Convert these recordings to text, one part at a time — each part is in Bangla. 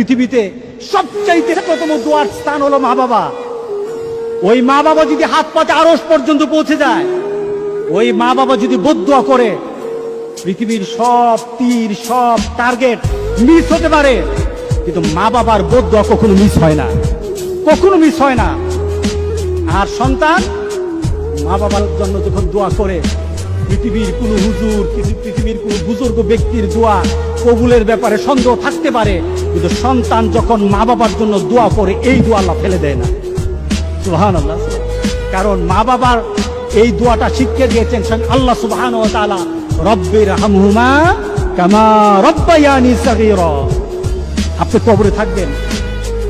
পৃথিবীতে সবচাইতে প্রথম দোয়ার স্থান হলো মা বাবা। ওই মা বাবা যদি হাত পাতে আরস পর্যন্ত পৌঁছে যায়, ওই মা বাবা যদি বদুয়া করে, পৃথিবীর সব তীর, সব টার্গেট মিস হতে পারে। কিন্তু মা বাবার বদুয়া কখনো মিস হয় না। কখনো মিস হয় না। আর সন্তান, মা বাবার জন্য যখন দোয়া করে পৃথিবীর কোন হুজুর, পৃথি- পৃথিবীর কোন বুজুর্গ ব্যক্তির দোয়া কবুলের ব্যাপারে সন্দেহ থাকতে পারে। কিন্তু সন্তান যখন মা বাবার জন্য দোয়া করে, এই দোয়া আল্লাহ ফেলে দেয় না। সুহান আল্লাহ কারণ মা বাবার এই দোয়াটা শিক্ষা দিয়েছেন স্বয়ং আল্লাহ সুবহান ও তাআলা রব্বির হামহুমা কামা রব্বায়ানি সাগীরা। আপনি কবরে থাকবেন।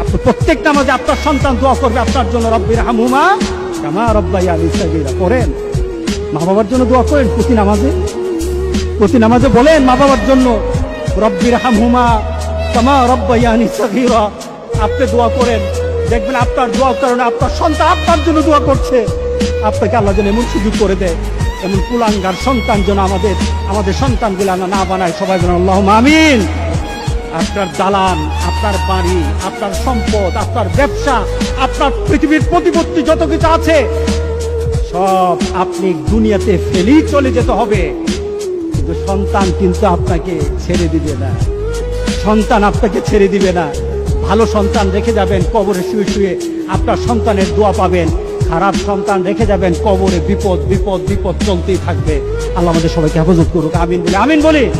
আপনি প্রত্যেক নামাজে আপনার সন্তান দোয়া করবে, আপনার জন্য রব্বির হামহুমা কামা রব্বায়ানি সাগীরা। করেন মা বাবার জন্য দোয়া করেন প্রতি নামাজে। প্রতি নামাজে বলেন, মা বাবার জন্য রব্বির হামহুমা কামা রব্বায়ানি সাগীরা। আপনি দোয়া করেন, দেখবেন আপনার দোয়ার কারণে আপনার সন্তান আপনার জন্য দোয়া করছে। আপনাকে আল্লাহ যেন এমন সুযোগ করে দেয়, এমন কুলাঙ্গার সন্তান যেন আমাদের আমাদের সন্তানগুলো আমরা না বানায়। সবাই যেন আল্লাহ আমিন। আপনার দালান, আপনার বাড়ি, আপনার সম্পদ, আপনার ব্যবসা, আপনার পৃথিবীর প্রতিপত্তি যত কিছু আছে সব আপনি দুনিয়াতে ফেলেই চলে যেতে হবে। কিন্তু সন্তান কিন্তু আপনাকে ছেড়ে দিবে না। সন্তান আপনাকে ছেড়ে দিবে না। ভালো সন্তান রেখে যাবেন, কবরে শুয়ে শুয়ে আপনার সন্তানের দোয়া পাবেন। খারাপ সন্তান রেখে যাবেন, কবরে বিপদ বিপদ বিপদ চলতেই থাকবে। আল্লাহ আমাদের সবাইকে হেফাজত করুক, আমিন বলে, আমিন বলি।